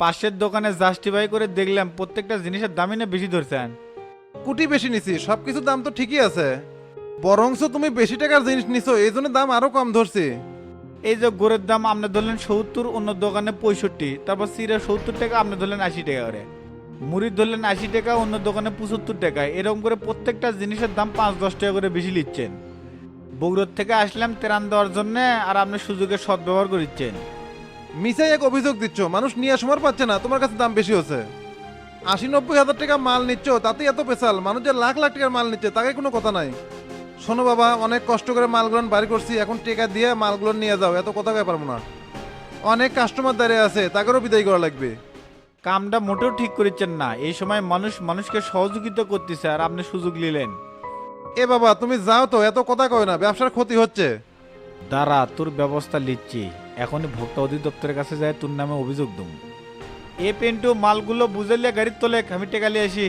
পাশের দোকানে জাস্টিফাই করে দেখলাম প্রত্যেকটা জিনিসের দামই না বেশি ধরছেন কুটি বেশি নিছি সব কিছুর দাম তো ঠিকই আছে। বরংস তুমি বেশি টাকার জিনিস নিছো এই জন্য দাম আরও কম ধরছি। এই যে গোড়ের দাম আপনি ধরলেন সত্তর অন্য দোকানে পঁয়ষট্টি তারপর সিরে সত্তর টাকা আপনি ধরলেন আশি টাকা করে। মুড়ির ধরলেন আশি টাকা অন্য দোকানে পঁচাত্তর টাকা এরকম করে প্রত্যেকটা জিনিসের দাম পাঁচ দশ টাকা করে বেশি নিচ্ছেন। বগুড়োর থেকে আসলাম তেরান দেওয়ার জন্য আর আপনি সুযোগের সদ্ব্যবহার করছেন মিসাই এক অভিযোগ দিচ্ছ মানুষ নিয়ে সময় পাচ্ছে না তোমার কাছে দাম বেশি হচ্ছে। আশি নব্বই হাজার টাকা মাল নিচ্ছ তাতে এত পেশাল মানুষ যে লাখ লাখ টাকার মাল নিচ্ছে তাকে কোনো কথা নাই। শোনো বাবা অনেক কষ্ট করে মালগুলো বাড়ি করছি এখন টেকা দিয়ে মালগুলো নিয়ে যাও এত কথা কয়ে পারব না। অনেক কাস্টমার দাঁড়িয়ে আছে তাকেও বিদায় করা লাগবে। কামটা মোটেও ঠিক করেছেন না এই সময় মানুষ মানুষকে সহযোগিতা করতেছে আর আপনি সুযোগ নিলেন। এ বাবা তুমি যাও তো এত কথা কয় না ব্যবসার ক্ষতি হচ্ছে। দাঁড়া তোর ব্যবস্থা নিচ্ছি। এখনই ভোক্তা অধিদপ্তরের কাছে যায় তোর নামে অভিযোগ দুম এ পেন্টু মালগুলো বুঝাইলে গাড়ির তোলে আমি টেকালি আসি।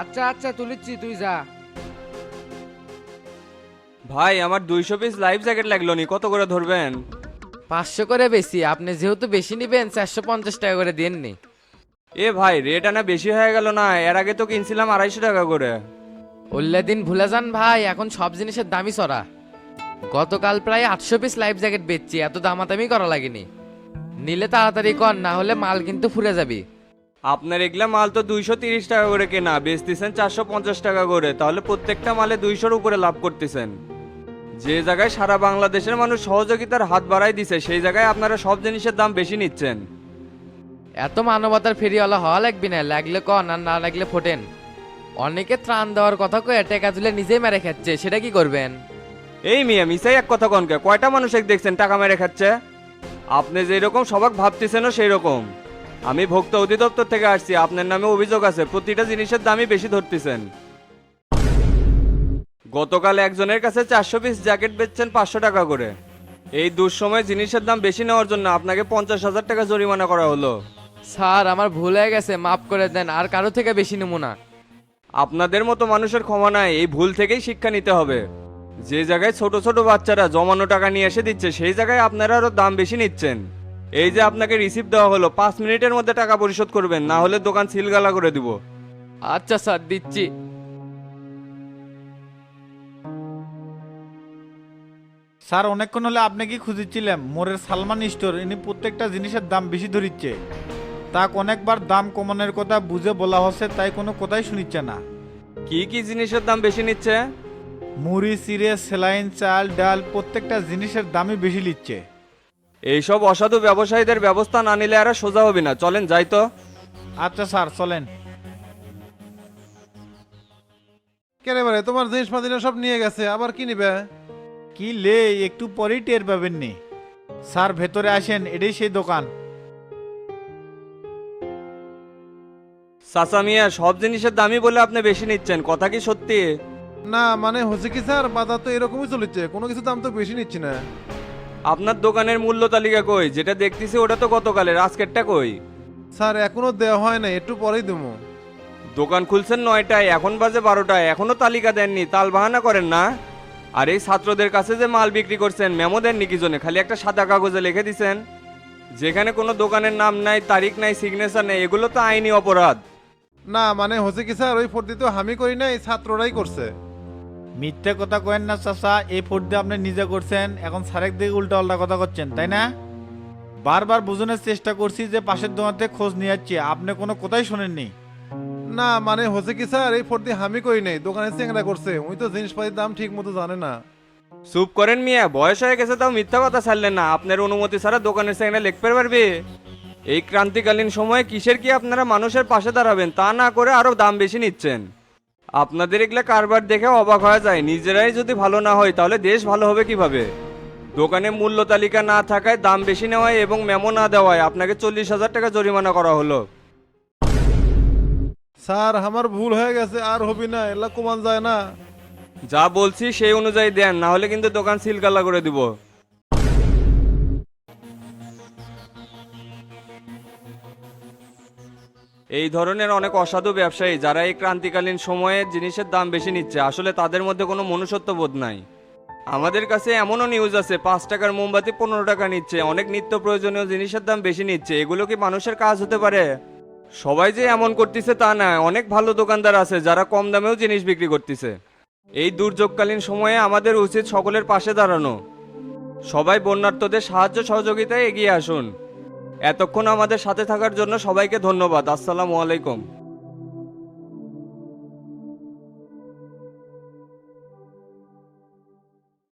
আচ্ছা আচ্ছা তুলিচ্ছি তুই যা। ভাই আমার দুইশো পিস লাইফ জ্যাকেট লাগল নি কত করে ধরবেন? পাঁচশো করে বেশি আপনি যেহেতু বেশি নিবেন চারশো পঞ্চাশ টাকা করে দিননি এ ভাই রেট আনা বেশি হয়ে গেল না এর আগে তো কিনছিলাম আড়াইশো টাকা করে। দিন ভুলে যান ভাই এখন সব জিনিসের দামই সরা গতকাল প্রায় আটশো পিস লাইফ জ্যাকেট বেচছি এত দামাদামি করা লাগেনি। নিলে তাড়াতাড়ি কর না হলে মাল কিন্তু ফুরে যাবি। আপনার এগুলা মাল তো দুইশো তিরিশ টাকা করে কেনা বেচতেছেন চারশো পঞ্চাশ টাকা করে তাহলে প্রত্যেকটা মালে দুইশোর উপরে লাভ করতেছেন। যে জায়গায় সারা বাংলাদেশের মানুষ সহযোগিতার হাত বাড়াই দিছে সেই জায়গায় আপনারা সব জিনিসের দাম বেশি নিচ্ছেন। এত মানবতার ফেরিওয়ালা হওয়া লাগবি না লাগলে কন আর না লাগলে ফোটেন। অনেকে ত্রাণ দেওয়ার কথা কয়ে টেকা তুলে নিজেই মেরে খাচ্ছে সেটা কি করবেন? এই মিয়া মিসাই এক কথা কনকে কয়টা মানুষ এক দেখছেন টাকা মেরে খাচ্ছে? আপনি যেরকম সবাক ভাবতেছেনও সেই রকম আমি ভোক্তা অধিদপ্তর থেকে আসছি আপনার নামে অভিযোগ আছে প্রতিটা জিনিসের দামই বেশি ধরতেছেন। গতকাল একজনের কাছে চারশো পিস জ্যাকেট বেচছেন পাঁচশো টাকা করে। এই দুঃসময় জিনিসের দাম বেশি নেওয়ার জন্য আপনাকে পঞ্চাশ হাজার টাকা জরিমানা করা হলো। স্যার আমার ভুল হয়ে গেছে মাফ করে দেন আর কারও থেকে বেশি নেব না। আপনাদের মতো মানুষের ক্ষমা নাই এই ভুল থেকেই শিক্ষা নিতে হবে। যে জায়গায় ছোট ছোট বাচ্চারা জমানো টাকা নিয়ে এসে দিচ্ছে সেই জায়গায় আপনারা আরও দাম বেশি নিচ্ছেন। এই যে আপনাকে রিসিভ দেওয়া হলো পাঁচ মিনিটের মধ্যে টাকা পরিশোধ করবেন না হলে দোকান সিলগালা করে দিব। আচ্ছা স্যার দিচ্ছি। স্যার অনেকক্ষণ হলে আপনি কি খুঁজেছিলাম মোরের সালমান স্টোর ইনি প্রত্যেকটা জিনিসের দাম বেশি ধরিচ্ছে। তাক অনেকবার দাম কমানোর কথা বুঝে বলা হচ্ছে তাই কোনো কথাই শুনিচ্ছে না। কি কি জিনিসের দাম বেশি নিচ্ছে? মুড়ি চিড়ে সেলাইন চাল ডাল প্রত্যেকটা জিনিসের দামই বেশি নিচ্ছে। এইসব অসাধু ব্যবসায়ীদের ব্যবস্থা না নিলে আর সোজা হবে না। চলেন যাই তো। আচ্ছা স্যার চলেন। কেন এবারে তোমার জিনিসপাতি সব নিয়ে গেছে আবার কি নিবে? কি লে একটু পরেই টের পাবেন নি। স্যার ভেতরে আসেন এটাই সেই দোকান। চাচা মিয়া সব জিনিসের দামই বলে আপনি বেশি নিচ্ছেন কথা কি সত্যি? না মানে হচ্ছে কি স্যার বাজার তো এরকমই চলেছে। কোনো কিছু দাম তো বেশি নিচ্ছি না। আপনার দোকানের মূল্য তালিকা কই? যেটা দেখতেছি ওটা তো গতকালের আজকেরটা কই? স্যার এখনও দেওয়া হয় না একটু পরেই দেবো। দোকান খুলছেন নয়টায় এখন বাজে বারোটায় এখনও তালিকা দেননি তাল বাহানা করেন না। আর এই ছাত্রদের কাছে যে মাল বিক্রি করছেন মেমো দেননি কি জন্য? খালি একটা সাদা কাগজে লিখে দিছেন। যেখানে কোনো দোকানের নাম নাই তারিখ নাই সিগনেচার নেই এগুলো তো আইনি অপরাধ। না মানে হচ্ছে কি স্যার ওই ফর্দি তো আমি করি না এই ছাত্ররাই করছে। মিথ্যে কথা কয়েন না চাচা। এই ফোর্ট দিয়ে আপনি নিজে করছেন। এখন সারেক দিকে উল্টা পাল্টা কথা করছেন তাই না? বারবার বোঝানোর চেষ্টা করছি যে পাশের দোকানতে খোঁজ নিয়ে যাচ্ছি আপনি কোনো কথাই শোনেননি। না মানে হচ্ছে কি স্যার? এই ফর্দি হামি করি নেই? দোকানে চেংরা করছে। উনি তো জিনিসপাতির দাম ঠিক মতো জানে না। চুপ করেন মিয়া বয়স হয়ে গেছে তাও মিথ্যা কথা ছাড়লেন না। আপনার অনুমতি ছাড়া দোকানের সেখানে লিখতে পারবে। এই ক্রান্তিকালীন সময়ে কিসের কি আপনারা মানুষের পাশে দাঁড়াবেন? তা না করে আরও দাম বেশি নিচ্ছেন। আপনাদের এগুলা কারবার দেখে অবাক হয়ে যায়। নিজেরাই যদি ভালো না হয় তাহলে দেশ ভালো হবে কীভাবে? দোকানে মূল্য তালিকা না থাকায় দাম বেশি নেওয়ায় এবং মেমো না দেওয়ায় আপনাকে চল্লিশ হাজার টাকা জরিমানা করা হলো। স্যার আমার ভুল হয়ে গেছে আর হবি না এলা কমান যায় না। যা বলছি সেই অনুযায়ী দেন না হলে কিন্তু দোকান সিলগালা করে দিব। এই ধরনের অনেক অসাধু ব্যবসায়ী যারা এই ক্রান্তিকালীন সময়ে জিনিসের দাম বেশি নিচ্ছে, আসলে তাদের মধ্যে কোনো মনুষ্যত্ব বোধ নাই। আমাদের কাছে এমনও নিউজ আছে, পাঁচ টাকার মোমবাতি পনেরো টাকা নিচ্ছে, অনেক নিত্য প্রয়োজনীয় জিনিসের দাম বেশি নিচ্ছে, এগুলো কি মানুষের কাজ হতে পারে? সবাই যে এমন করতেছে তা না, অনেক ভালো দোকানদার আছে যারা কম দামেও জিনিস বিক্রি করতেছে। এই দুর্যোগকালীন সময়ে আমাদের উচিত সকলের পাশে দাঁড়ানো। সবাই বন্যার্থদের সাহায্য সহযোগিতায় এগিয়ে আসুন। এতক্ষণ আমাদের সাথে থাকার জন্য সবাইকে ধন্যবাদ। আসসালামু আলাইকুম।